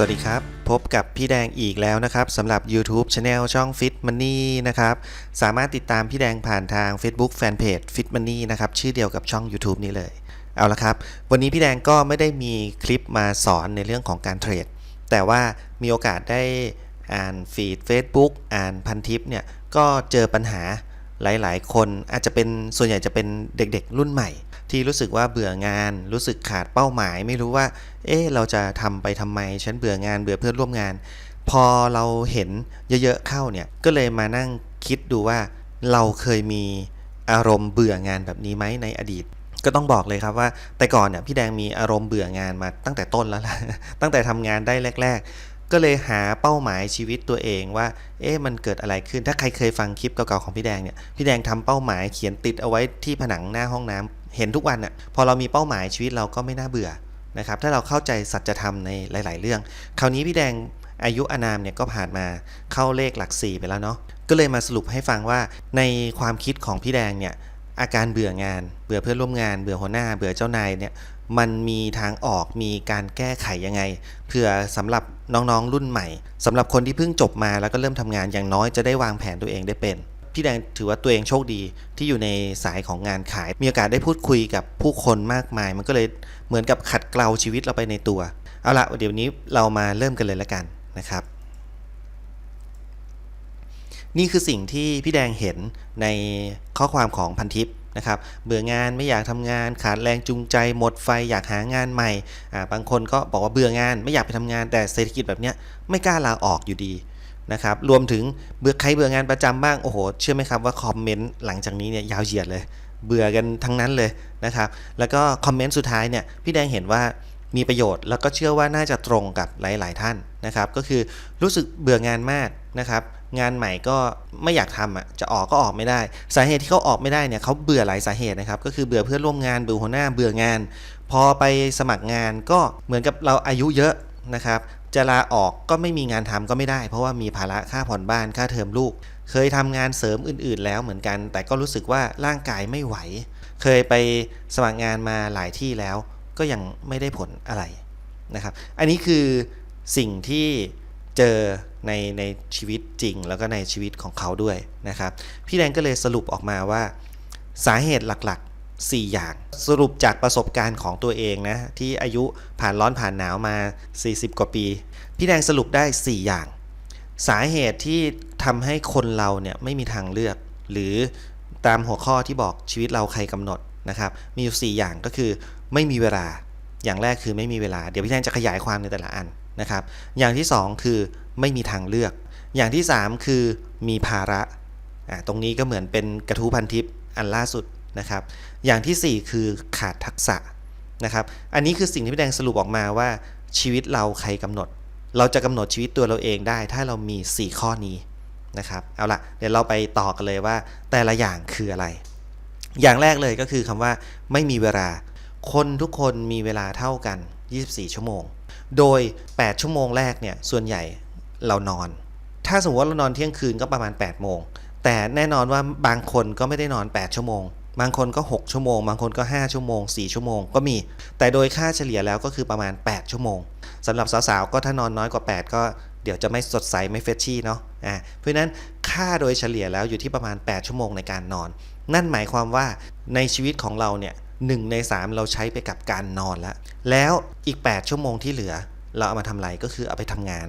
สวัสดีครับ พบกับพี่แดงอีกแล้วนะครับสำหรับ YouTube Channel ช่อง Fit Money นะครับ สามารถติดตามพี่แดงผ่านทาง Facebook Fanpage Fit Money นะครับ ชื่อเดียวกับช่อง YouTube นี้เลย เอาละครับ วันนี้พี่แดงก็ไม่ได้มีคลิปมาสอนในเรื่องของการเทรด แต่ว่ามีโอกาสได้อ่านฟีด Facebook อ่านพันทิปเนี่ย ก็เจอปัญหาหลาย ๆ คนอาจจะเป็นส่วนใหญ่จะเป็นเด็กๆ รุ่นใหม่ ที่รู้สึกว่าเบื่องาน รู้สึกขาดเป้าหมาย ไม่รู้ว่า เอ๊ะเราจะทำไปทำไม ฉันเบื่องานเบื่อเพื่อนร่วมงาน พอเราเห็นเยอะๆเข้าเนี่ย ก็เลยมานั่งคิดดูว่าเราเคยมีอารมณ์เบื่องานแบบนี้ไหมในอดีต ก็ต้องบอกเลยครับว่า แต่ก่อนเนี่ยพี่แดงมีอารมณ์เบื่องานมาตั้งแต่ต้นแล้วล่ะตั้งแต่ทำงานได้แรก ๆ ก็เลยหาเป้าหมายชีวิตตัวเองว่า เอ๊ะมันเกิดอะไรขึ้นถ้าใครเคยฟังคลิปเก่าๆของพี่แดงเนี่ยพี่แดงทำเป้าหมายเขียนติดเอาไว้ที่ผนังหน้าห้องน้ำ เห็นทุกวันอะพอเรามีเป้าหมายชีวิตเราก็ไม่น่าเบื่อนะครับถ้าเราเข้าใจสัจธรรมในหลาย ๆ เรื่อง คราวนี้พี่แดงอายุอานามเนี่ยก็ผ่านมาเข้าเลขหลักสี่ไปแล้วเนาะก็เลยมาสรุปให้ฟังว่าในความคิดของพี่แดงเนี่ยอาการเบื่องาน เบื่อเพื่อนร่วมงาน เบื่อหัวหน้า เบื่อเจ้านายเนี่ยมันมีทางออกมีการแก้ไขยังไงเพื่อสำหรับน้องๆรุ่นใหม่สำหรับคนที่เพิ่งจบมาแล้วก็เริ่มทำงานอย่างน้อยจะได้วางแผนตัวเองได้เป็น พี่แดงถือว่าตัวเองโชคดีที่อยู่ในสายของงานขาย มีโอกาสได้พูดคุยกับผู้คนมากมาย มันก็เลยเหมือนกับขัดเกลาชีวิตเราไปในตัว เอาละเดี๋ยวนี้เรามาเริ่มกันเลยละกันนะครับ นี่คือสิ่งที่พี่แดงเห็นในข้อความของพันทิปนะครับเบื่องานไม่อยากทำงานขาดแรงจูงใจหมดไฟอยากหางานใหม่อ่าบางคนก็บอกว่าเบื่องานไม่อยากไปทำงานแต่เศรษฐกิจแบบเนี้ยไม่กล้าลาออกอยู่ดี นะครับรวมถึงเบื่อใครเบื่องานประจำบ้างโอ้โหเชื่อไหมครับว่าคอมเมนต์หลังจากนี้เนี่ยยาวเหยียดเลย เบื่อกันทั้งนั้นเลยนะครับแล้วก็คอมเมนต์สุดท้ายเนี่ยพี่แดงเห็นว่ามีประโยชน์แล้วก็เชื่อว่าน่าจะตรงกับหลาย ๆ ท่านนะครับ ก็คือรู้สึกเบื่องานมากนะครับ งานใหม่ก็ไม่อยากทำอะจะออกก็ออกไม่ได้ สาเหตุที่เขาออกไม่ได้เนี่ยเขาเบื่อหลายสาเหตุนะครับ ก็คือเบื่อเพื่อนร่วมงานเบื่อหัวหน้าเบื่องาน พอไปสมัครงานก็เหมือนกับเราอายุเยอะ นะครับจะลาออกก็ไม่มีงานทำก็ไม่ได้ เพราะว่ามีภาระค่าผ่อนบ้านค่าเทอมลูก เคยทำงานเสริมอื่น ๆ แล้วเหมือนกัน แต่ก็รู้สึกว่าร่างกายไม่ไหว เคยไปสมัครงานมาหลายที่แล้ว ก็ยังไม่ได้ผลอะไรนะครับ อันนี้คือสิ่งที่เจอในในชีวิตจริง แล้วก็ในชีวิตของเขาด้วยนะครับ พี่แดงก็เลยสรุปออกมาว่า สาเหตุหลัก 4 อย่าง สรุปจากประสบการณ์ของตัวเองนะ ที่อายุผ่านร้อนผ่านหนาวมา 40 กว่าปี พี่แดงสรุปได้ 4 อย่าง สาเหตุที่ทำให้คนเราเนี่ยไม่มีทางเลือก หรือตามหัวข้อที่บอกชีวิตเราใครกำหนดนะครับ มีอยู่ 4 อย่างก็คือไม่มีเวลา อย่างแรกคือไม่มีเวลา เดี๋ยวพี่แดงจะขยายความในแต่ละอันนะครับ อย่างที่ 2 คือไม่มีทางเลือก อย่างที่ 3 คือมีภาระอ่าตรงนี้ก็เหมือนเป็นกระทู้พันทิปอันล่าสุด นะครับ อย่างทีสี่ 4 คือขาดทักษะนะครับ อันนี้คือสิ่งที่พี่แดงสรุปออกมาว่าชีวิตเราใครกำหนด เราจะกำหนดชีวิตตัวเราเองได้ ถ้าเรามี 4 ข้อนี้นะครับ เอาละเดี๋ยวเราไปต่อกันเลยว่า แต่ละอย่างคืออะไร อย่างแรกเลยก็คือคำว่าไม่มีเวลา คนทุกคนมีเวลาเท่ากัน 24 ชั่วโมง โดย 8 ชั่วโมงแรกเนี่ยส่วนใหญ่เรานอน ถ้าสมมติว่าเรานอนเที่ยงคืนก็ประมาณ 8 โมง แต่แน่นอนว่าบางคนก็ไม่ได้นอน 8 ชั่วโมง บางคนก็ 6 ชั่วโมง บางคนก็ 5 ชั่วโมง 4 ชั่วโมงก็มี แต่โดยค่าเฉลี่ยแล้วก็คือประมาณ 8 ชั่วโมงสำหรับสาวๆ ก็ถ้านอนน้อยกว่า 8 ก็เดี๋ยวจะไม่สดใสไม่เฟรชชี่เนาะอ่าเพราะนั้นค่าโดยเฉลี่ยแล้วอยู่ที่ประมาณ 8 ชั่วโมงในการนอน นั่นหมายความว่าในชีวิตของเราเนี่ยหนึ่งใน 3 เราใช้ไปกับการนอนแล้ว แล้วอีก 8 ชั่วโมงที่เหลือ เราเอามาทำอะไรก็คือเอาไปทำงาน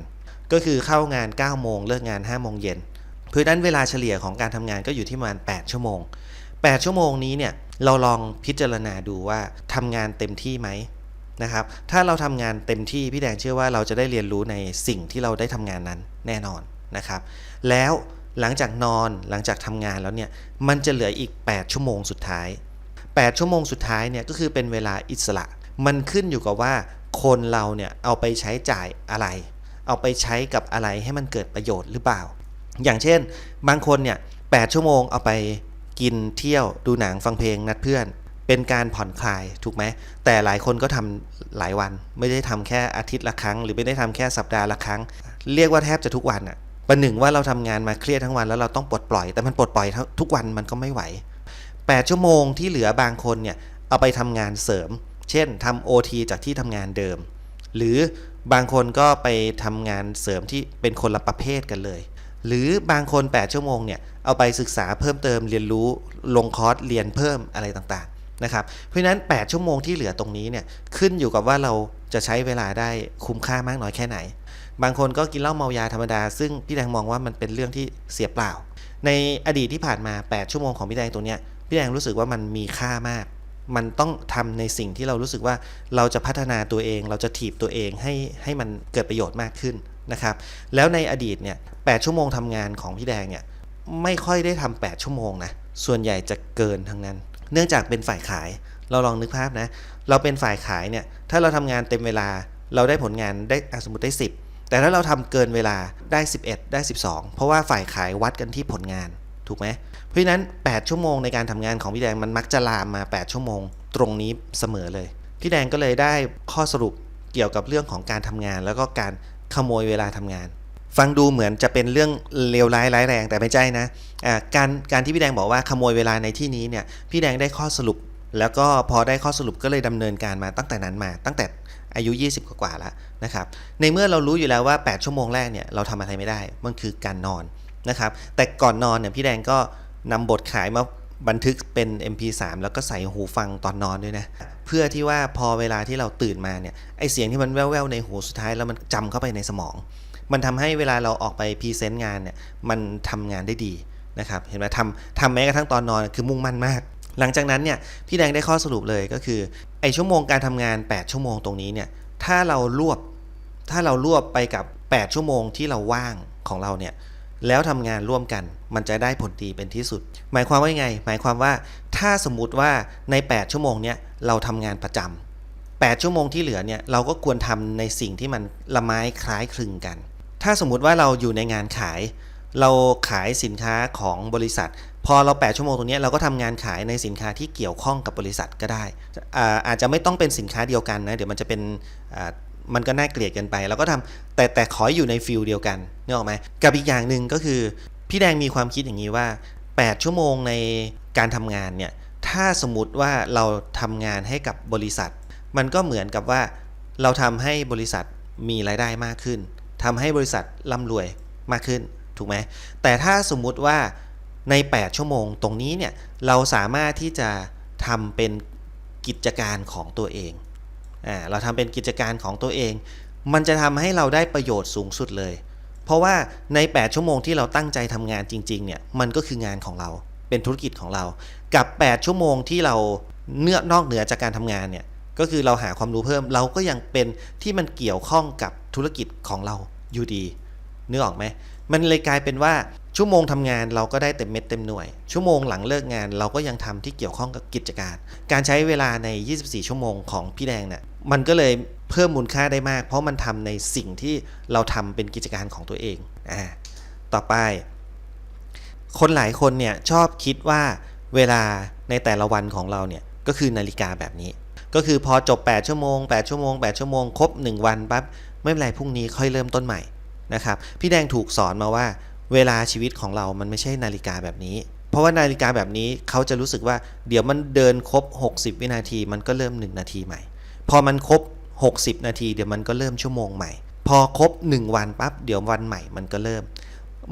ก็คือเข้างาน9โมงเลิกงาน5โมงเย็นเพราะฉะนั้นเวลาเฉลี่ยของการทำงานก็อยู่ที่ประมาณ 8 ชั่วโมง 8 ชั่วโมงนี้เนี่ยเราลองพิจารณาดูว่าทำงานเต็มที่ไหมนะครับ ถ้าเราทำงานเต็มที่พี่แดงเชื่อว่าเราจะได้เรียนรู้ในสิ่งที่เราได้ทำงานนั้นแน่นอนนะครับ แล้วหลังจากนอนหลังจากทำงานแล้วเนี่ยมันจะเหลืออีก 8 ชั่วโมงสุดท้าย 8 ชั่วโมงสุดท้ายเนี่ยก็คือเป็นเวลาอิสระ มันขึ้นอยู่กับว่าคนเราเนี่ยเอาไปใช้จ่ายอะไร เอาไปใช้กับอะไรให้มันเกิดประโยชน์หรือเปล่า อย่างเช่น บางคนเนี่ย8ชั่วโมงเอาไป กินเที่ยวดูหนังฟังเพลงนัดเพื่อน เป็นการผ่อนคลายถูกไหม แต่หลายคนก็ทำหลายวัน ไม่ได้ทำแค่อาทิตย์ละครั้ง หรือไม่ได้ทำแค่สัปดาห์ละครั้ง เรียกว่าแทบจะทุกวันอะประหนึ่งว่าเราทำงานมาเครียดทั้งวันแล้วเราต้องปลดปล่อย แต่มันปลดปล่อยทุกวันมันก็ไม่ไหว 8 ชั่วโมงที่เหลือบางคนเนี่ยเอาไปทำงานเสริม เช่นทำ OT จากที่ทำงานเดิม หรือบางคนก็ไปทำงานเสริมที่เป็นคนละประเภทกันเลย หรือบางคน 8 ชั่วโมงเนี่ยเอาไปศึกษาเพิ่มเติมเรียนรู้ลงคอร์สเรียนเพิ่มอะไรต่างๆนะครับเพราะฉะนั้น 8 ชั่วโมงที่เหลือตรงนี้เนี่ยขึ้นอยู่กับว่าเราจะใช้เวลาได้คุ้มค่ามากน้อยแค่ไหน บางคนก็กินเหล้าเมายาธรรมดา ซึ่งพี่แดงมองว่ามันเป็นเรื่องที่เสียเปล่า ในอดีตที่ผ่านมา 8 ชั่วโมงของพี่แดงตรงเนี้ยพี่แดงรู้สึกว่ามันมีค่ามาก มันต้องทำในสิ่งที่เรารู้สึกว่าเราจะพัฒนาตัวเอง เราจะถีบตัวเองให้ให้มันเกิดประโยชน์มากขึ้น นะครับ แล้วในอดีตเนี่ย8ชั่วโมงทำงานของพี่แดงเนี่ยไม่ค่อยได้ทำ8ชั่วโมงนะ ส่วนใหญ่จะเกินทั้งนั้น เนื่องจากเป็นฝ่ายขาย เราลองนึกภาพนะ เราเป็นฝ่ายขายเนี่ย ถ้าเราทำงานเต็มเวลา เราได้ผลงานได้สมมติได้ 10 แต่ถ้าเราทำเกินเวลาได้ 11 ได้ 12 เพราะว่าฝ่ายขายวัดกันที่ผลงาน ถูกไหม เพราะฉะนั้น 8 ชั่วโมงในการทำงานของพี่แดงมันมักจะลามมา 8 ชั่วโมง ตรงนี้เสมอเลย พี่แดงก็เลยได้ข้อสรุปเกี่ยวกับเรื่องของการทำงานแล้วก็การ ขโมยเวลาทำงาน ฟังดูเหมือนจะเป็นเรื่องเลวร้ายร้ายแรงแต่ไม่ใช่นะอ่าการการที่พี่แดงบอกว่าขโมยเวลาในที่นี้เนี่ยพี่แดงได้ข้อสรุป แล้วก็พอได้ข้อสรุปก็เลยดำเนินการมาตั้งแต่นั้นมา ตั้งแต่อายุ 20 กว่าแล้วนะครับในเมื่อเรารู้อยู่แล้วว่า 8 ชั่วโมงแรกเนี่ยเราทำอะไรไม่ได้มันคือการนอนนะครับแต่ก่อนนอนเนี่ยพี่แดงก็นำบทขายมา บันทึกเป็น MP3 แล้วก็ใส่หูฟังตอนนอนด้วยนะ เพื่อที่ว่าพอเวลาที่เราตื่นมาเนี่ยไอเสียงที่มันแว่วๆในหูสุดท้ายแล้วมันจำเข้าไปในสมอง มันทำให้เวลาเราออกไปพรีเซนต์งานเนี่ยมันทำงานได้ดีนะครับเห็นไหมทำทำแม้กระทั่งตอนนอนคือมุ่งมั่นมาก หลังจากนั้นเนี่ยพี่แดงได้ข้อสรุปเลยก็คือไอชั่วโมงการทำงาน 8 ชั่วโมงตรงนี้เนี่ยถ้าเรารวบถ้าเรารวบไปกับ 8 ชั่วโมงที่เราว่างของเราเนี่ย แล้วทำงานร่วมกัน มันจะได้ผลดีเป็นที่สุด หมายความว่ายังไง หมายความว่าถ้าสมมุติว่าใน 8 ชั่วโมงเนี่ยเราทำงานประจำ8ชั่วโมงที่เหลือเนี่ยเราก็ควรทำในสิ่งที่มันละไม้คล้ายคลึงกัน ถ้าสมมุติว่าเราอยู่ในงานขาย เราขายสินค้าของบริษัท พอเรา 8 ชั่วโมงตรงนี้เราก็ทำงานขายในสินค้าที่เกี่ยวข้องกับบริษัทก็ได้อาอาจจะไม่ต้องเป็นสินค้าเดียวกันนะเดี๋ยวมันจะเป็น มันก็น่าเกลียดกันไปเราก็ทำแต่แต่ขออยู่ในฟิลเดียวกันนึกออกไหมกับอีกอย่างหนึ่งก็คือ พี่แดงมีความคิดอย่างนี้ว่า 8 ชั่วโมงในการทำงานเนี่ยถ้าสมมติว่าเราทำงานให้กับบริษัท มันก็เหมือนกับว่าเราทำให้บริษัทมีรายได้มากขึ้นทำให้บริษัทร่ำรวยมากขึ้นถูกไหมแต่ถ้าสมมุติว่าใน 8 ชั่วโมงตรงนี้เนี่ยเราสามารถที่จะทำเป็นกิจการของตัวเอง อ่าเราทำเป็นกิจการของตัวเอง มันจะทำให้เราได้ประโยชน์สูงสุดเลย เพราะว่าใน 8 ชั่วโมงที่เราตั้งใจทำงานจริงๆเนี่ยมันก็คืองานของเราเป็นธุรกิจของเรา กับ 8 ชั่วโมงที่เราเนื้อนอกเหนือจากการทำงานเนี่ยก็คือเราหาความรู้เพิ่มเราก็ยังเป็นที่มันเกี่ยวข้องกับธุรกิจของเราอยู่ดีนึกออกไหม มันเลยกลายเป็นว่าชั่วโมงทำงานเราก็ได้เต็มเม็ดเต็มหน่วย ชั่วโมงหลังเลิกงานเราก็ยังทำที่เกี่ยวข้องกับกิจการ การใช้เวลาใน 24 ชั่วโมงของพี่แดงเนี่ยมันก็เลยเพิ่มมูลค่าได้มาก เพราะมันทำในสิ่งที่เราทำเป็นกิจการของตัวเองอ่าต่อไป คนหลายคนเนี่ยชอบคิดว่าเวลาในแต่ละวันของเราเนี่ยก็คือนาฬิกาแบบนี้ ก็คือพอจบ 8 ชั่วโมง 8 ชั่วโมง 8 ชั่วโมง ครบ 1 วันปั๊บไม่เป็นไรพรุ่งนี้ค่อยเริ่มต้นใหม่ นะครับ พี่แดงถูกสอนมาว่า เวลาชีวิตของเรามันไม่ใช่นาฬิกาแบบนี้ เพราะว่านาฬิกาแบบนี้เขาจะรู้สึกว่า เดี๋ยวมันเดินครบ 60 วินาที มันก็เริ่ม 1 นาทีใหม่ พอมันครบ 60 นาที เดี๋ยวมันก็เริ่มชั่วโมงใหม่ พอครบ 1 วันปั๊บเดี๋ยววันใหม่มันก็เริ่ม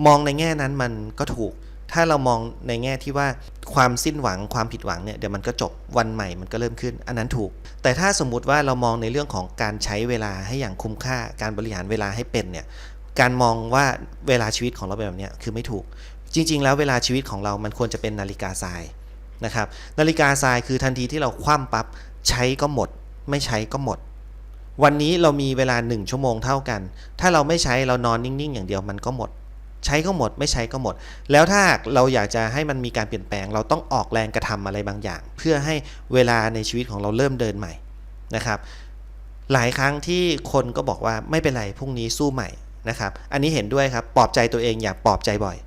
มองในแง่นั้นมันก็ถูกถ้าเรามองในแง่ที่ว่าความสิ้นหวังความผิดหวังเนี่ยเดี๋ยวมันก็จบวันใหม่มันก็เริ่มขึ้น อันนั้นถูก แต่ถ้าสมมุติว่าเรามองในเรื่องของการใช้เวลาให้อย่างคุ้มค่าการบริหารเวลาให้เป็นเนี่ย การมองว่าเวลาชีวิตของเราเป็นแบบนี้คือไม่ถูก จริง ๆ แล้วเวลาชีวิตของเรามันควรจะเป็นนาฬิกาทรายนะครับนาฬิกาทรายคือทันทีที่เราคว่ำปั๊บใช้ก็หมด ไม่ใช้ก็หมด วันนี้เรามีเวลา 1 ชั่วโมงเท่ากัน ถ้าเราไม่ใช้เรานอนนิ่ง ๆ อย่างเดียวมันก็หมด ใช้ก็หมด ไม่ใช้ก็หมด แล้วถ้าเราอยากจะให้มันมีการเปลี่ยนแปลง เราต้องออกแรงกระทำอะไรบางอย่าง เพื่อให้เวลาในชีวิตของเราเริ่มเดินใหม่นะครับหลายครั้งที่คนก็บอกว่าไม่เป็นไรพรุ่งนี้สู้ใหม่ นะครับ อันนี้เห็นด้วยครับปลอบใจตัวเองอย่าปลอบใจบ่อย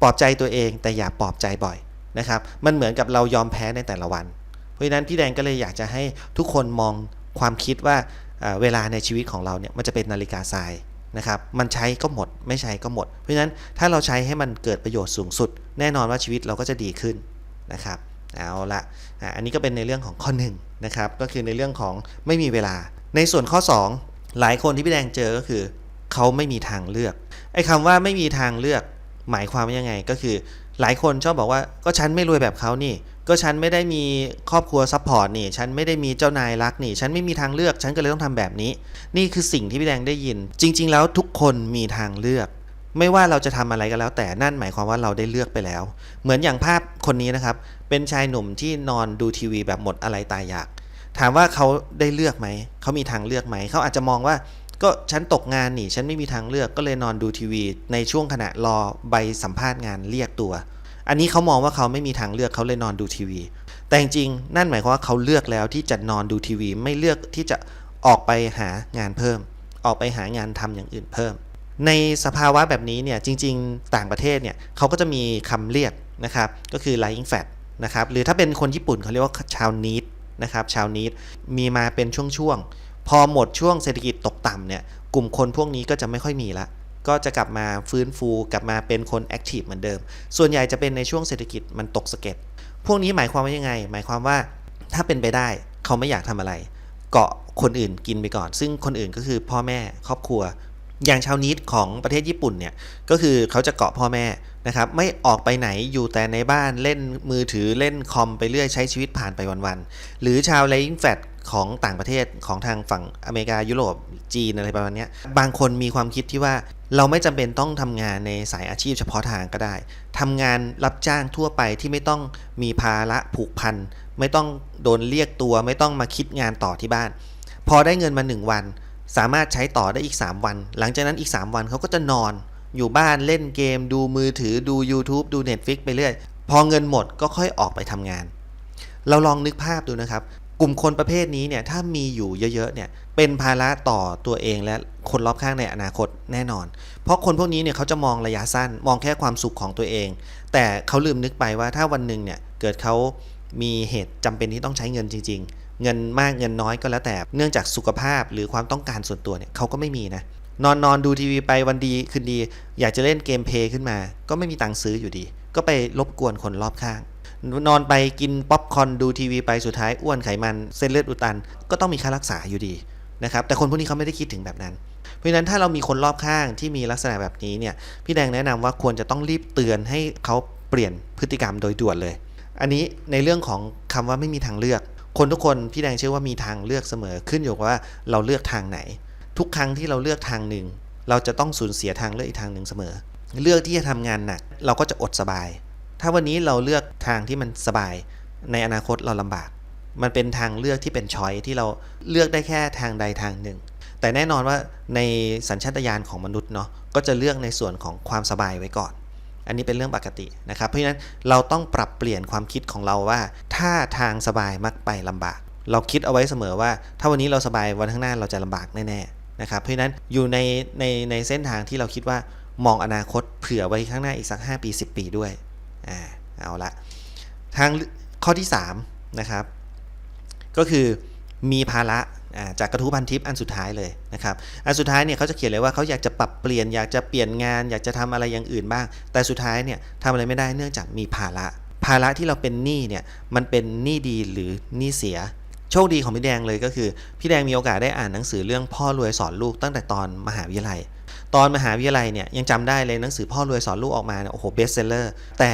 ปลอบใจตัวเองแต่อย่าปลอบใจบ่อยนะครับ มันเหมือนกับเรายอมแพ้ในแต่ละวัน เพราะฉะนั้นพี่แดงก็เลยอยากจะให้ทุกคนมองความคิดว่าเวลาในชีวิตของเราเนี่ยมันจะเป็นนาฬิกาทรายนะครับ มันใช้ก็หมด ไม่ใช้ก็หมด เพราะฉะนั้นถ้าเราใช้ให้มันเกิดประโยชน์สูงสุด แน่นอนว่าชีวิตเราก็จะดีขึ้นนะครับ เอาละอันนี้ก็เป็นในเรื่องของข้อหนึ่งนะครับ ก็คือในเรื่องของไม่มีเวลา ในส่วนข้อ 2 หลายคนที่พี่แดงเจอก็คือ เขาไม่มีทางเลือก ไอ้คำว่าไม่มีทางเลือก หมายความว่ายังไงก็คือ หลายคนชอบบอกว่าก็ฉันไม่รวยแบบเขานี่ ก็ฉันไม่ได้มีครอบครัวซัพพอร์ตนี่ ฉันไม่ได้มีเจ้านายรักนี่ ฉันไม่มีทางเลือก ฉันก็เลยต้องทำแบบนี้ นี่คือสิ่งที่พี่แดงได้ยิน จริง ๆ แล้วทุกคนมีทางเลือก ไม่ว่าเราจะทำอะไรก็แล้วแต่นั่นหมายความว่าเราได้เลือกไปแล้ว เหมือนอย่างภาพคนนี้นะครับ เป็นชายหนุ่มที่นอนดูทีวีแบบหมดอะไรตายอยาก ถามว่าเขาได้เลือกไหม เขามีทางเลือกไหม เขาอาจจะมองว่า ก็ฉันตกงานนี่ ฉันไม่มีทางเลือกก็เลยนอนดูทีวี ในช่วงขณะรอใบสัมภาษณ์งานเรียกตัว อันนี้เขามองว่าเขาไม่มีทางเลือกเขาเลยนอนดูทีวี แต่จริงๆนั่นหมายความว่าเขาเลือกแล้วที่จะนอนดูทีวี ไม่เลือกที่จะออกไปหางานเพิ่ม ออกไปหางานทำอย่างอื่นเพิ่ม ในสภาวะแบบนี้เนี่ยจริง ๆ ต่างประเทศเนี่ยเขาก็จะมีคำเรียกนะครับก็คือ lying fat นะครับหรือถ้าเป็นคนญี่ปุ่นเขาเรียกว่าชาวนีดนะครับชาวนีดมีมาเป็นช่วงๆ พอหมดช่วงเศรษฐกิจตกต่ำเนี่ยกลุ่มคนพวกนี้ก็จะไม่ค่อยมีละ ก็จะกลับมาฟื้นฟูกลับมาเป็นคนแอคทีฟเหมือนเดิม ส่วนใหญ่จะเป็นในช่วงเศรษฐกิจมันตกสะเก็ดพวกนี้หมายความว่ายังไง หมายความว่าถ้าเป็นไปได้เขาไม่อยากทำอะไร เกาะคนอื่นกินไปก่อน ซึ่งคนอื่นก็คือพ่อแม่ครอบครัว อย่างชาวนิดของประเทศญี่ปุ่นเนี่ยก็คือเขาจะเกาะพ่อแม่นะครับไม่ออกไปไหนอยู่แต่ในบ้านเล่นมือถือเล่นคอมไปเรื่อยใช้ชีวิตผ่านไปวันๆหรือชาวไลฟ์แฟต ของต่างประเทศของทางฝั่งอเมริกายุโรปจีนอะไรประมาณนี้บางคนมีความคิดที่ว่าเราไม่จำเป็นต้องทำงานในสายอาชีพเฉพาะทางก็ได้ทำงานรับจ้างทั่วไปที่ไม่ต้องมีภาระผูกพัน ไม่ต้องโดนเรียกตัว ไม่ต้องมาคิดงานต่อที่บ้าน พอได้เงินมา 1 วัน สามารถใช้ต่อได้อีก 3 วัน หลังจากนั้นอีก 3 วันเขาก็จะนอนอยู่บ้านเล่นเกม ดูมือถือดู YouTube ดู Netflix ไปเรื่อย พอเงินหมดก็ค่อยออกไปทำงาน เราลองนึกภาพดูนะครับ กลุ่มคนประเภทนี้เนี่ยถ้ามีอยู่เยอะๆเนี่ยเป็นภาระต่อตัวเองและคนรอบข้างในอนาคตแน่นอน เพราะคนพวกนี้เนี่ยเขาจะมองระยะสั้น มองแค่ความสุขของตัวเอง แต่เขาลืมนึกไปว่าถ้าวันหนึ่งเนี่ยเกิดเขามีเหตุจำเป็นที่ต้องใช้เงินจริง ๆ เงินมากเงินน้อยก็แล้วแต่เนื่องจากสุขภาพหรือความต้องการส่วนตัวเนี่ยเขาก็ไม่มีนะนอนนอนดูทีวีไปวันดีคืนดี อยากจะเล่นเกมเพย์ขึ้นมา ก็ไม่มีตังค์ซื้ออยู่ดี ก็ไปรบกวนคนรอบข้าง นอนไปกินป๊อปคอนดูทีวีไปสุดท้ายอ้วนไขมันเส้นเลือดอุดตัน ก็ต้องมีค่ารักษาอยู่ดีนะครับแต่คนพวกนี้เขาไม่ได้คิดถึงแบบนั้น เพราะฉะนั้นถ้าเรามีคนรอบข้างที่มีลักษณะแบบนี้เนี่ยพี่แดงแนะนำว่าควรจะต้องรีบเตือนให้เขาเปลี่ยนพฤติกรรมโดยด่วนเลย อันนี้ในเรื่องของคำว่าไม่มีทางเลือก คนทุกคนพี่แดงเชื่อว่ามีทางเลือกเสมอขึ้นอยู่กับว่าเราเลือกทางไหน ทุกครั้งที่เราเลือกทางหนึ่ง เราจะต้องสูญเสียทางเลือกอีกทางหนึ่งเสมอ เลือกที่จะทำงานหนัก เราก็จะอดสบาย ถ้าวันนี้เราเลือกทางที่มันสบาย ในอนาคตเราลำบาก มันเป็นทางเลือกที่เป็นช้อยที่เราเลือกได้แค่ทางใดทางหนึ่ง แต่แน่นอนว่าในสัญชาตญาณของมนุษย์เนาะก็จะเลือกในส่วนของความสบายไว้ก่อน อันนี้เป็นเรื่องปกตินะครับ เพราะฉะนั้นเราต้องปรับเปลี่ยนความคิดของเราว่า ถ้าทางสบายมักไปลำบาก เราคิดเอาไว้เสมอว่า ถ้าวันนี้เราสบายวันข้างหน้าเราจะลำบากแน่ๆนะครับเพราะฉะนั้นอยู่ในในในเส้นทางที่เราคิดว่า มองอนาคตเผื่อไว้ข้างหน้าอีกสัก 5 ปี 10 ปีด้วยอ่าเอาละทางข้อที่ 3 นะครับ ก็คือมีภาระจากกระทู้พันทิปอันสุดท้ายเลยนะครับ อันสุดท้ายเนี่ยเขาจะเขียนเลยว่าเขาอยากจะปรับเปลี่ยนอยากจะเปลี่ยนงาน อยากจะทำอะไรอย่างอื่นบ้าง แต่สุดท้ายเนี่ยทำอะไรไม่ได้เนื่องจากมีภาระ ภาระที่เราเป็นหนี้เนี่ยมันเป็นหนี้ดีหรือหนี้เสีย โชคดีของพี่แดงเลยก็คือ พี่แดงมีโอกาสได้อ่านหนังสือเรื่องพ่อรวยสอนลูกตั้งแต่ตอนมหาวิทยาลัย ตอนมหาวิทยาลัยเนี่ยยังจำได้เลยหนังสือพ่อรวยสอนลูกออกมาเนี่ยโอ้โหเบสเซลเลอร์แต่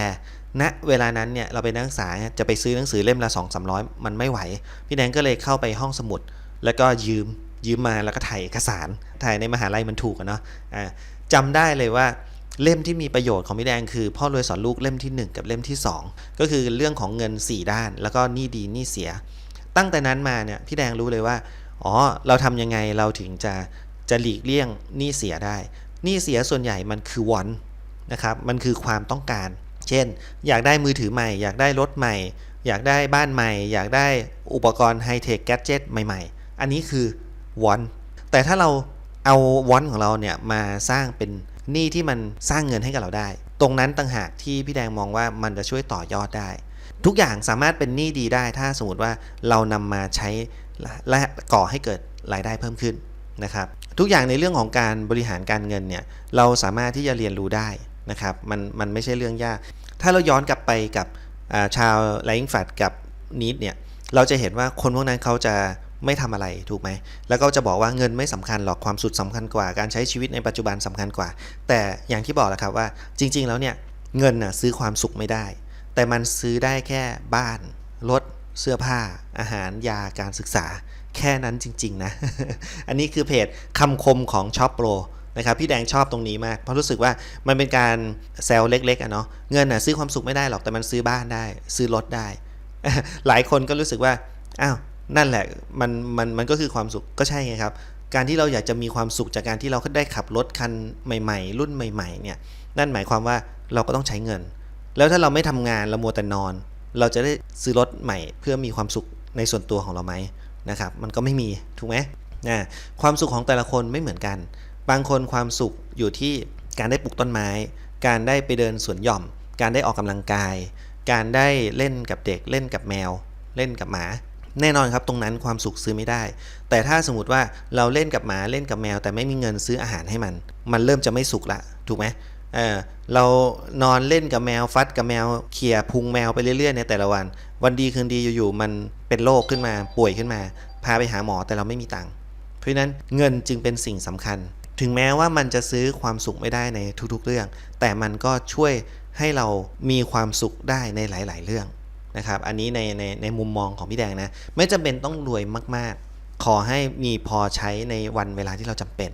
ณเวลานั้นเนี่ยเราเป็นนักศึกษาจะไปซื้อหนังสือเล่มละ2 3 0 0 มันไม่ไหว พี่แดงก็เลยเข้าไปห้องสมุด แล้วก็ยืมยืมมาแล้วก็ถ่ายเอกสารถ่ายในมหาลัยมันถูกอะเนาะจำได้เลยว่าเล่มที่มีประโยชน์ของพี่แดงคือ พ่อรวยสอนลูกเล่มที่ 1 กับเล่มที่ 2 ก็คือเรื่องของเงิน 4 ด้าน แล้วก็หนี้ดีหนี้เสีย ตั้งแต่นั้นมาเนี่ยพี่แดงรู้เลยว่าอ๋อเราทำยังไงเราถึงจะ จะหลีกเลี่ยงหนี้เสียได้หนี้เสียส่วนใหญ่มันคือวอนนะครับมันคือความต้องการ เช่น อยากได้มือถือใหม่ อยากได้รถใหม่ อยากได้บ้านใหม่ อยากได้อุปกรณ์ไฮเทคแกจิตใหม่ๆ อันนี้คือวอนแต่ถ้าเราเอาวอนของเราเนี่ยมาสร้างเป็นหนี้ที่มันสร้างเงินให้กับเราได้ ตรงนั้นต่างหากที่พี่แดงมองว่ามันจะช่วยต่อยอดได้ ทุกอย่างสามารถเป็นหนี้ดีได้ ถ้าสมมติว่าเรานำมาใช้และก่อให้เกิดรายได้เพิ่มขึ้น นะครับทุกอย่างในเรื่องของการบริหารการเงินเนี่ยเราสามารถที่จะเรียนรู้ได้นะครับมันมันไม่ใช่เรื่องยาก ถ้าเราย้อนกลับไปกับชาวไลฟ์แฟดกับนิดเนี่ยเราจะเห็นว่าคนพวกนั้นเขาจะไม่ทำอะไรถูกไหม แล้วก็จะบอกว่าเงินไม่สำคัญหรอกความสุขสำคัญกว่า การใช้ชีวิตในปัจจุบันสำคัญกว่า แต่อย่างที่บอกแหละครับว่าจริง ๆ แล้วเนี่ยเงินน่ะซื้อความสุขไม่ได้ แต่มันซื้อได้แค่บ้านรถเสื้อผ้า อาหารยาการศึกษา แค่นั้นจริง ๆ นะ อันนี้คือเพจคำคมของช็อปโปรนะครับพี่แดงชอบตรงนี้มาก เพราะรู้สึกว่ามันเป็นการแซลเล็กๆอะเนาะเงินน่ะซื้อความสุขไม่ได้หรอกแต่มันซื้อบ้านได้ ซื้อรถได้ หลายคนก็รู้สึกว่าอ้าวนั่นแหละมันมันมันก็คือความสุขก็ใช่ไงครับ การที่เราอยากจะมีความสุขจากการที่เราได้ขับรถคันใหม่ ๆ รุ่นใหม่ ๆ เนี่ยนั่นหมายความว่าเราก็ต้องใช้เงิน แล้วถ้าเราไม่ทำงานเรามัวแต่นอน เราจะได้ซื้อรถใหม่ เพื่อมีความสุขในส่วนตัวของเราไหม นะครับ มันก็ไม่มีถูกไหมนะความสุขของแต่ละคนไม่เหมือนกัน บางคนความสุขอยู่ที่การได้ปลูกต้นไม้ การได้ไปเดินสวนหย่อม การได้ออกกำลังกาย การได้เล่นกับเด็กเล่นกับแมว เล่นกับหมา แน่นอนครับตรงนั้นความสุขซื้อไม่ได้ แต่ถ้าสมมติว่าเราเล่นกับหมาเล่นกับแมว แต่ไม่มีเงินซื้ออาหารให้มัน มันเริ่มจะไม่สุขละถูกไหม เออเรานอนเล่นกับแมวฟัดกับแมวเขี่ยพุงแมวไปเรื่อยๆในแต่ละวัน วันดีคืนดีอยู่ๆมันเป็นโรคขึ้นมาป่วยขึ้นมา พาไปหาหมอแต่เราไม่มีตังค์เพราะนั้นเงินจึงเป็นสิ่งสำคัญ ถึงแม้ว่ามันจะซื้อความสุขไม่ได้ในทุกๆเรื่อง แต่มันก็ช่วยให้เรามีความสุขได้ในหลาย ๆ เรื่องนะครับ อันนี้ในในในมุมมองของพี่แดงนะ ไม่จำเป็นต้องรวยมาก ๆ ขอให้มีพอใช้ในวันเวลาที่เราจำเป็น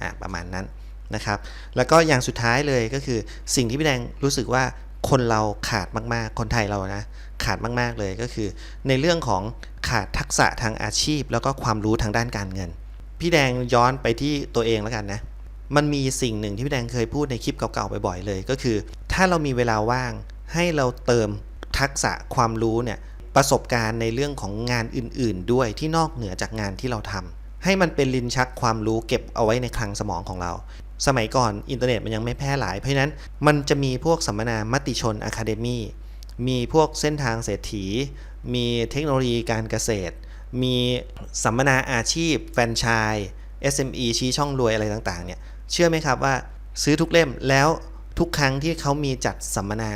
อ่าประมาณนั้น นะครับ แล้วก็อย่างสุดท้ายเลยก็คือสิ่งที่พี่แดงรู้สึกว่าคนเราขาดมากๆ คนไทยเรานะขาดมากๆเลยก็คือ ในเรื่องของขาดทักษะทางอาชีพ แล้วก็ความรู้ทางด้านการเงิน พี่แดงย้อนไปที่ตัวเองแล้วกันนะ มันมีสิ่งหนึ่งที่พี่แดงเคยพูดในคลิปเก่าๆบ่อยๆเลย ก็คือ ถ้าเรามีเวลาว่างให้เราเติมทักษะความรู้เนี่ยประสบการณ์ในเรื่องของงานอื่นๆ ด้วยที่นอกเหนือจากงานที่เราทำให้มันเป็นลิ้นชักความรู้เก็บเอาไว้ในคลังสมองของเรา สมัยก่อนอินเทอร์เน็ตมันยังไม่แพร่หลาย เพราะฉะนั้นมันจะมีพวกสัมมนามติชนอะคาเดมีมีพวกเส้นทางเศรษฐี มีเทคโนโลยีการเกษตร มีสัมมนาอาชีพ แฟรนไชส์ SME ชี้ช่องรวยอะไรต่างๆเนี่ยเชื่อไหมครับว่าซื้อทุกเล่มแล้วทุกครั้งที่เขามีจัดสัมมนา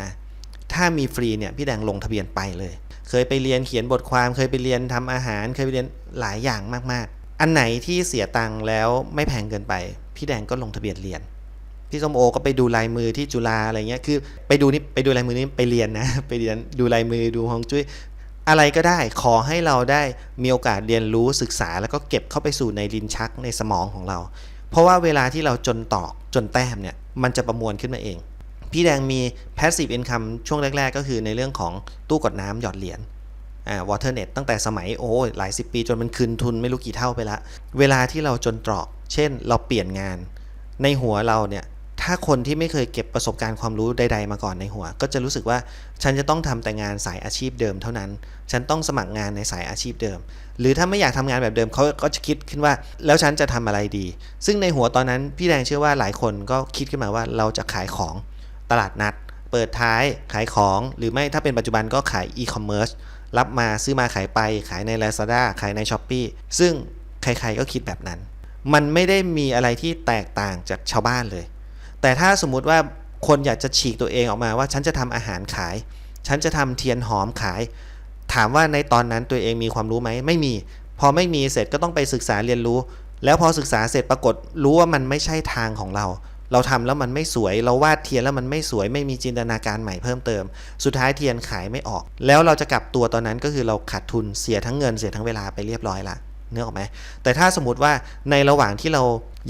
ถ้ามีฟรีเนี่ยพี่แดงลงทะเบียนไปเลย เคยไปเรียนเขียนบทความ เคยไปเรียนทำอาหาร เคยไปเรียนหลายอย่างมากๆ อันไหนที่เสียตังค์แล้วไม่แพงเกินไป พี่แดงก็ลงทะเบียนเรียน พี่ส้มโอก็ไปดูลายมือที่จุฬาอะไรเงี้ยคือไปดูนี่ไปดูลายมือนี่ไปเรียนนะ ไปเรียนดูลายมือดูฮวงจุ้ยอะไรก็ได้ขอให้เราได้มีโอกาสเรียนรู้ศึกษา แล้วก็เก็บเข้าไปสู่ในลิ้นชักในสมองของเรา เพราะว่าเวลาที่เราจนตอกจนแต้มเนี่ยมันจะประมวลขึ้นมาเอง พี่แดงมี passive income ช่วงแรก ๆ ก็คือในเรื่องของตู้กดน้ำหยอดเหรียญ อ่า waternet ตั้งแต่สมัยโอ้หลายสิบปีจนมันคืนทุนไม่รู้กี่เท่าไปละ เวลาที่เราจนตรอก เช่น เราเปลี่ยนงาน ในหัวเราเนี่ยถ้าคนที่ไม่เคยเก็บประสบการณ์ความรู้ใด ๆ มาก่อนในหัว ก็จะรู้สึกว่าฉันจะต้องทำแต่งานสายอาชีพเดิมเท่านั้น ฉันต้องสมัครงานในสายอาชีพเดิม หรือถ้าไม่อยากทำงานแบบเดิมเขาก็จะคิดขึ้นว่า แล้วฉันจะทำอะไรดี ซึ่งในหัวตอนนั้นพี่แดงเชื่อว่าหลายคนก็คิดขึ้นมาว่าเราจะขายของตลาดนัด เปิดท้ายขายของ หรือไม่ถ้าเป็นปัจจุบันก็ขายอีคอมเมิร์ซ รับมาซื้อมาขายไปขายใน Lazada ขายใน s h อ p e e ซึ่งใครๆก็คิดแบบนั้น มันไม่ได้มีอะไรที่แตกต่างจากชาวบ้านเลย แต่ถ้าสมมุติว่าคนอยากจะฉีกตัวเองออกมาว่าฉันจะทำอาหารขาย ฉันจะทำเทียนหอมขาย ถามว่าในตอนนั้นตัวเองมีความรู้ไหมไม่มี พอไม่มีเสร็จก็ต้องไปศึกษาเรียนรู้ แล้วพอศึกษาเสร็จปรากฏรู้ว่ามันไม่ใช่ทางของเรา เราทำแล้วมันไม่สวย เราวาดเทียนแล้วมันไม่สวยไม่มีจินตนาการใหม่เพิ่มเติม สุดท้ายเทียนขายไม่ออก แล้วเราจะกลับตัวตอนนั้นก็คือเราขาดทุนเสียทั้งเงินเสียทั้งเวลาไปเรียบร้อยละเนื้อออกไหมแต่ถ้าสมมติว่าในระหว่างที่เรา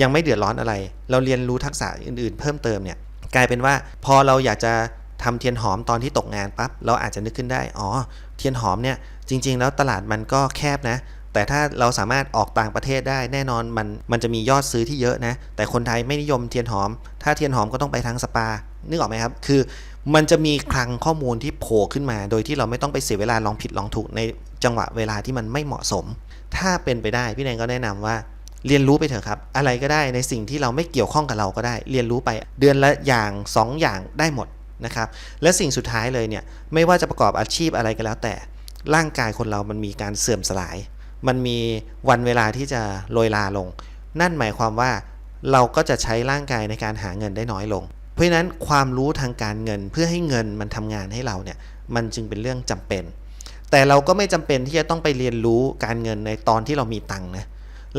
ยังไม่เดือดร้อนอะไร เราเรียนรู้ทักษะอื่นๆ เพิ่มเติมเนี่ยกลายเป็นว่าพอเราอยากจะทำเทียนหอมตอนที่ตกงานปั๊บเราอาจจะนึกขึ้นได้ อ๋อ เทียนหอมเนี่ยจริง ๆ แล้วตลาดมันก็แคบนะ แต่ถ้าเราสามารถออกต่างประเทศได้แน่นอนมันมันจะมียอดซื้อที่เยอะนะ แต่คนไทยไม่นิยมเทียนหอม ถ้าเทียนหอมก็ต้องไปทางสปา นึกออกไหมครับ คือมันจะมีคลังข้อมูลที่โผล่ขึ้นมา โดยที่เราไม่ต้องไปเสียเวลาลองผิดลองถูกในจังหวะเวลาที่มันไม่เหมาะสม ถ้าเป็นไปได้พี่แดงก็แนะนำว่าเรียนรู้ไปเถอะครับ อะไรก็ได้ในสิ่งที่เราไม่เกี่ยวข้องกับเราก็ได้ เรียนรู้ไปเดือนละอย่างสองอย่างได้หมดนะครับและสิ่งสุดท้ายเลยเนี่ยไม่ว่าจะประกอบอาชีพอะไรก็แล้วแต่ร่างกายคนเรามันมีการเสื่อมสลาย มันมีวันเวลาที่จะโรยลาลง นั่นหมายความว่าเราก็จะใช้ร่างกายในการหาเงินได้น้อยลง เพราะฉะนั้นความรู้ทางการเงินเพื่อให้เงินมันทำงานให้เราเนี่ยมันจึงเป็นเรื่องจำเป็นแต่แต่เราก็ไม่จำเป็นที่จะต้องไปเรียนรู้การเงินในตอนที่เรามีตังค์นะ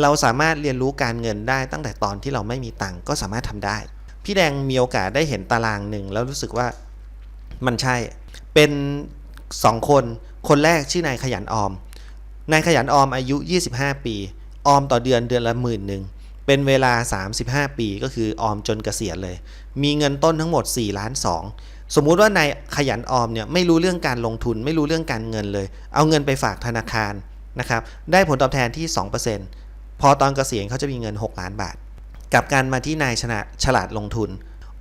เราสามารถเรียนรู้การเงินได้ตั้งแต่ตอนที่เราไม่มีตังค์ก็สามารถทำได้ พี่แดงมีโอกาสได้เห็นตารางหนึ่งแล้วรู้สึกว่ามันใช่เป็นสองคน คนแรกชื่อนายขยันออม นายขยันออมอายุ 25 ปี ออมต่อเดือนเดือนละหมื่นหนึ่ง เป็นเวลา 35 ปีก็คือออมจนเกษียณเลย มีเงินต้นทั้งหมด4ล้าน2สมมุติว่านายขยันออมเนี่ยไม่รู้เรื่องการลงทุนไม่รู้เรื่องการเงินเลย เอาเงินไปฝากธนาคารนะครับ ได้ผลตอบแทนที่ 2%พอตอนเกษียณเขาจะมีเงิน 6 ล้านบาท กับกันมาที่นายชนะฉลาดลงทุน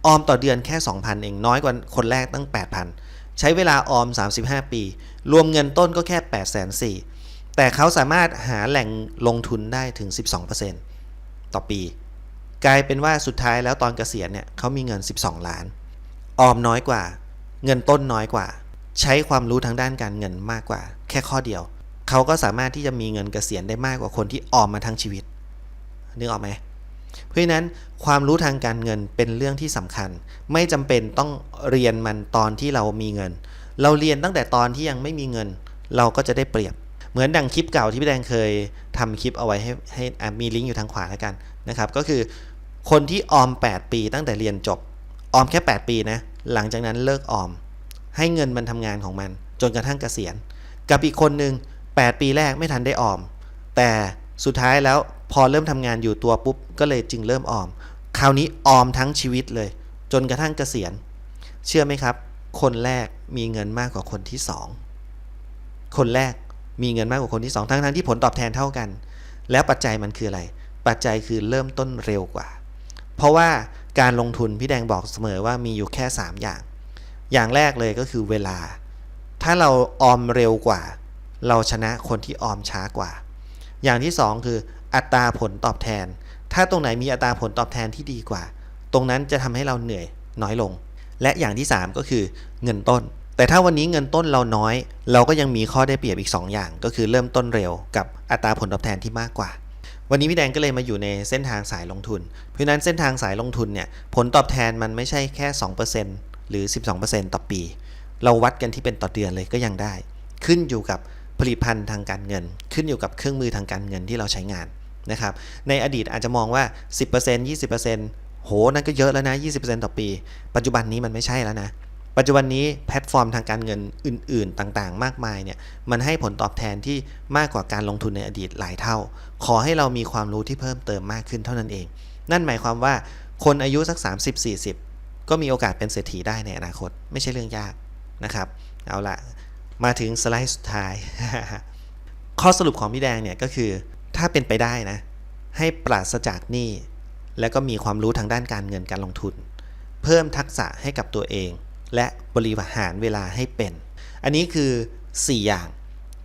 ออมต่อเดือนแค่ 2,000 เองน้อยกว่าคนแรกตั้ง 8,000 ใช้เวลาออม 35 ปี รวมเงินต้นก็แค่ 8 4 0 0 0 แต่เขาสามารถหาแหล่งลงทุนได้ถึง 12%ต่อปี กลายเป็นว่าสุดท้ายแล้วตอนเกษียณเนี่ยเขามีเงิน 12 ล้าน ออมน้อยกว่า เงินต้นน้อยกว่า ใช้ความรู้ทางด้านการเงินมากกว่า แค่ข้อเดียว เขาก็สามารถที่จะมีเงินเกษียณได้มากกว่าคนที่ออมมาทั้งชีวิตนึกออกไหมเพราะฉะนั้นความรู้ทางการเงินเป็นเรื่องที่สำคัญ ไม่จำเป็นต้องเรียนมันตอนที่เรามีเงิน เราเรียนตั้งแต่ตอนที่ยังไม่มีเงิน เราก็จะได้เปรียบ เหมือนดังคลิปเก่าที่พี่แดงเคยทำคลิปเอาไว้ให้ให้มีลิงก์อยู่ทางขวาแล้วกันนะครับ ก็คือคนที่ออม 8 ปีตั้งแต่เรียนจบ ออมแค่ 8 ปีนะ หลังจากนั้นเลิกออม ให้เงินมันทำงานของมัน จนกระทั่งเกษียณ กับอีกคนหนึ่ง8 ปีแรกไม่ทันได้ออม แต่สุดท้ายแล้วพอเริ่มทำงานอยู่ตัวปุ๊บ ก็เลยจึงเริ่มออม คราวนี้ออมทั้งชีวิตเลย จนกระทั่งเกษียณ เชื่อไหมครับ คนแรกมีเงินมากกว่าคนที่สองคนแรก มีเงินมากกว่าคนที่สองทั้งทั้งที่ผลตอบแทนเท่ากัน แล้วปัจจัยมันคืออะไร ปัจจัยคือเริ่มต้นเร็วกว่า เพราะว่าการลงทุนพี่แดงบอกเสมอว่ามีอยู่แค่ 3 อย่าง อย่างแรกเลยก็คือเวลา ถ้าเราออมเร็วกว่า เราชนะคนที่ออมช้ากว่า อย่างที่ 2 คืออัตราผลตอบแทน ถ้าตรงไหนมีอัตราผลตอบแทนที่ดีกว่า ตรงนั้นจะทำให้เราเหนื่อยน้อยลง และอย่างที่ 3 ก็คือเงินต้น แต่ถ้าวันนี้เงินต้นเราน้อย เราก็ยังมีข้อได้เปรียบอีก 2 อย่าง ก็คือเริ่มต้นเร็วกับอัตราผลตอบแทนที่มากกว่า วันนี้พี่แดงก็เลยมาอยู่ในเส้นทางสายลงทุน เพราะนั้นเส้นทางสายลงทุนเนี่ยผลตอบแทนมันไม่ใช่แค่ 2%หรือ 12%ต่อปี เราวัดกันที่เป็นต่อเดือนเลยก็ยังได้ ขึ้นอยู่กับผลิตภัณฑ์ทางการเงิน ขึ้นอยู่กับเครื่องมือทางการเงินที่เราใช้งานนะครับในอดีตอาจจะมองว่า 10% 20%โหนั่นก็เยอะแล้วนะ 20%ต่อปี ปัจจุบันนี้มันไม่ใช่แล้วนะ ปัจจุบันนี้แพลตฟอร์มทางการเงินอื่น ๆ ต่างๆ มากมายเนี่ยมันให้ผลตอบแทนที่มากกว่าการลงทุนในอดีตหลายเท่า ขอให้เรามีความรู้ที่เพิ่มเติมมากขึ้นเท่านั้นเอง นั่นหมายความว่าคนอายุสัก 30-40 ก็มีโอกาสเป็นเศรษฐีได้ในอนาคต ไม่ใช่เรื่องยากนะครับ เอาละมาถึงสไลด์สุดท้าย ข้อสรุปของพี่แดงเนี่ยก็คือถ้าเป็นไปได้นะ ให้ปราศจากหนี้ และก็มีความรู้ทางด้านการเงินการลงทุน เพิ่มทักษะให้กับตัวเอง และบริหารเวลาให้เป็น อันนี้คือ 4 อย่าง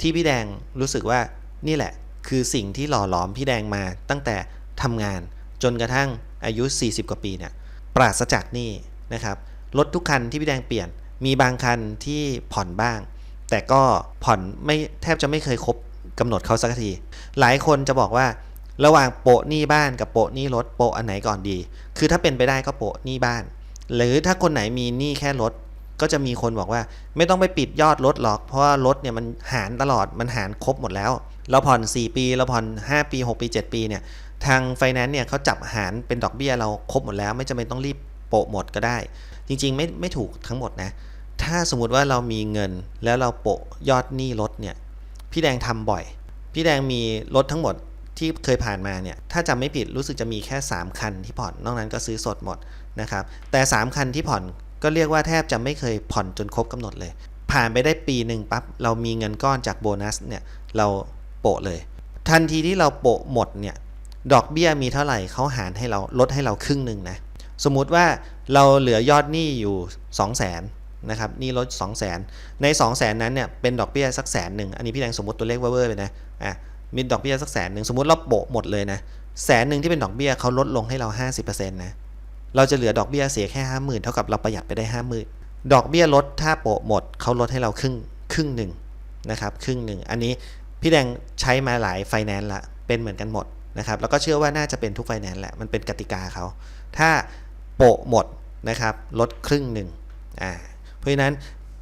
ที่พี่แดงรู้สึกว่านี่แหละ คือสิ่งที่หล่อหลอมพี่แดงมาตั้งแต่ทำงานจนกระทั่งอายุ 40 กว่าปีเนี่ยปราศจากหนี้นะครับรถทุกคันที่พี่แดงเปลี่ยน มีบางคันที่ผ่อนบ้าง แต่ก็ผ่อนไม่แทบจะไม่เคยครบกำหนดเขาสักที หลายคนจะบอกว่าระหว่างโปะหนี้บ้านกับโปะหนี้รถโปะอันไหนก่อนดี คือถ้าเป็นไปได้ก็โปะหนี้บ้าน หรือถ้าคนไหนมีหนี้แค่รถก็จะมีคนบอกว่า ไม่ต้องไปปิดยอดรถหรอก เพราะว่ารถเนี่ยมันหารตลอดมันหารครบหมดแล้ว เราผ่อน 4 ปีเราผ่อน 5 ปี 6 ปี 7 ปีเนี่ยทางไฟแนนซ์เนี่ยเขาจับหารเป็นดอกเบี้ยเราครบหมดแล้ว ไม่จำเป็นต้องรีบโปะหมดก็ได้ จริงๆ ไม่ไม่ถูกทั้งหมดนะ ถ้าสมมุติว่าเรามีเงินแล้วเราโปะยอดหนี้รถเนี่ยพี่แดงทำบ่อย พี่แดงมีรถทั้งหมด ที่เคยผ่านมาเนี่ยถ้าจำไม่ผิดรู้สึกจะมีแค่ 3 คันที่ผ่อน นอกนั้นก็ซื้อสดหมดนะครับแต่3คันที่ผ่อนก็เรียกว่าแทบจะไม่เคยผ่อนจนครบกำหนดเลย ผ่านไปได้ปีหนึ่งปั๊บเรามีเงินก้อนจากโบนัสเนี่ยเราโปะเลย ทันทีที่เราโปะหมดเนี่ยดอกเบี้ยมีเท่าไหร่เขาหารให้เราลดให้เราครึ่งหนึ่งนะสมมุติว่าเราเหลือยอดหนี้อยู่ 2 0 0 0 0นนะครับหนี่ลด 2 0 0 0 0 0ใน 2 0 0 0 0 0นั้นเนี่ยเป็นดอกเบี้ยสักแสนหนึ่งอันนี้พี่แดงสมมติตัวเลขเวอร์ไปนะอะ มีดอกเบี้ยสักแสนหนึ่งสมมติเราโปะหมดเลยนะแสนหนึ่งที่เป็นดอกเบี้ยเขาลดลงให้เรา 50%นะเราจะเหลือดอกเบี้ยเสียแค่50,000เท่ากับเราประหยัดไปได้50,000ดอกเบี้ยลดถ้าโปะหมดเขาลดให้เราครึ่งครึ่งหนึ่งนะครับครึ่งหนึ่งอันนี้พี่แดงใช้มาหลายไฟแนนซ์ละเป็นเหมือนกันหมดนะครับแล้วก็เชื่อว่าน่าจะเป็นทุกไฟแนนซ์แหละมันเป็นกติกาเขาถ้าโปะหมดนะครับลดครึ่งหนึ่งอ่าเพราะฉะนั้น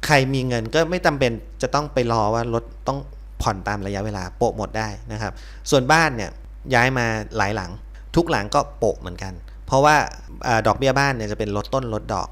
ใครมีเงินก็ไม่จำเป็นจะต้องไปรอว่ารถต้อง ผ่อนตามระยะเวลาโปะหมดได้นะครับ ส่วนบ้านเนี่ยย้ายมาหลายหลัง ทุกหลังก็โปะเหมือนกัน เพราะว่าอดอกเบี้ยบ้านเนี่ยจะเป็นลดต้นลดดอก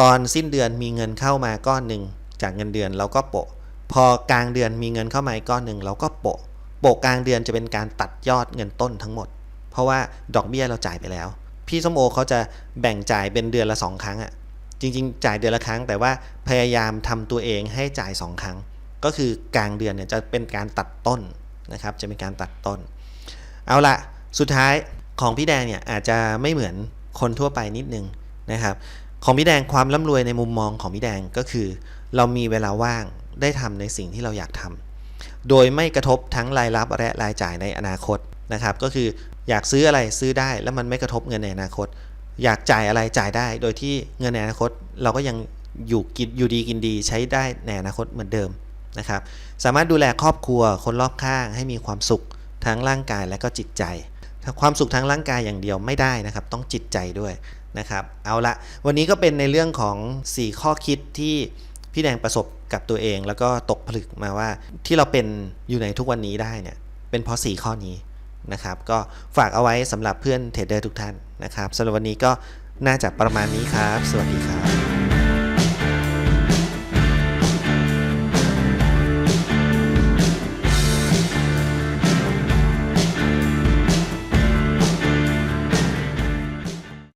ตอนสิ้นเดือนมีเงินเข้ามาก้อนหนึ่งจากเงินเดือนเราก็โปะ พอกลางเดือนมีเงินเข้ามาอีกก้อนหนึ่งเราก็โปะ โปะกลางเดือนจะเป็นการตัดยอดเงินต้นทั้งหมด เพราะว่าดอกเบี้ยเราจ่ายไปแล้ว พี่ส้มโอเขาจะแบ่งจ่ายเป็นเดือนละสองครั้งอะ่ะจริงๆ จ่ายเดือนละครั้งแต่ว่าพยายามทำตัวเองให้จ่ายสองครั้ง ก็คือกลางเดือนเนี่ยจะเป็นการตัดต้นนะครับ จะเป็นการตัดต้น เอาละสุดท้ายของพี่แดงเนี่ยอาจจะไม่เหมือนคนทั่วไปนิดนึงนะครับ ของพี่แดงความร่ำรวยในมุมมองของพี่แดงก็คือ เรามีเวลาว่างได้ทำในสิ่งที่เราอยากทำโดยไม่กระทบทั้งรายรับและรายจ่ายในอนาคตนะครับ ก็คืออยากซื้ออะไรซื้อได้แล้วมันไม่กระทบเงินในอนาคต อยากจ่ายอะไรจ่ายได้ โดยที่เงินในอนาคตเราก็ยังอยู่กินอยู่ดีกินดีใช้ได้ในอนาคตเหมือนเดิม นะครับ สามารถดูแลครอบครัวคนรอบข้างให้มีความสุขทั้งร่างกายและก็จิตใจ ความสุขทั้งร่างกายอย่างเดียวไม่ได้นะครับ ต้องจิตใจด้วยนะครับ เอาละวันนี้ก็เป็นในเรื่องของ 4 ข้อคิดที่พี่แดงประสบกับตัวเอง แล้วก็ตกผลึกมาว่าที่เราเป็นอยู่ในทุกวันนี้ได้เนี่ยเป็นเพราะ 4 ข้อนี้นะครับ ก็ฝากเอาไว้สำหรับเพื่อนเทรดเดอร์ทุกท่านนะครับสำหรับวันนี้ก็น่าจะประมาณนี้ครับ สวัสดีครับ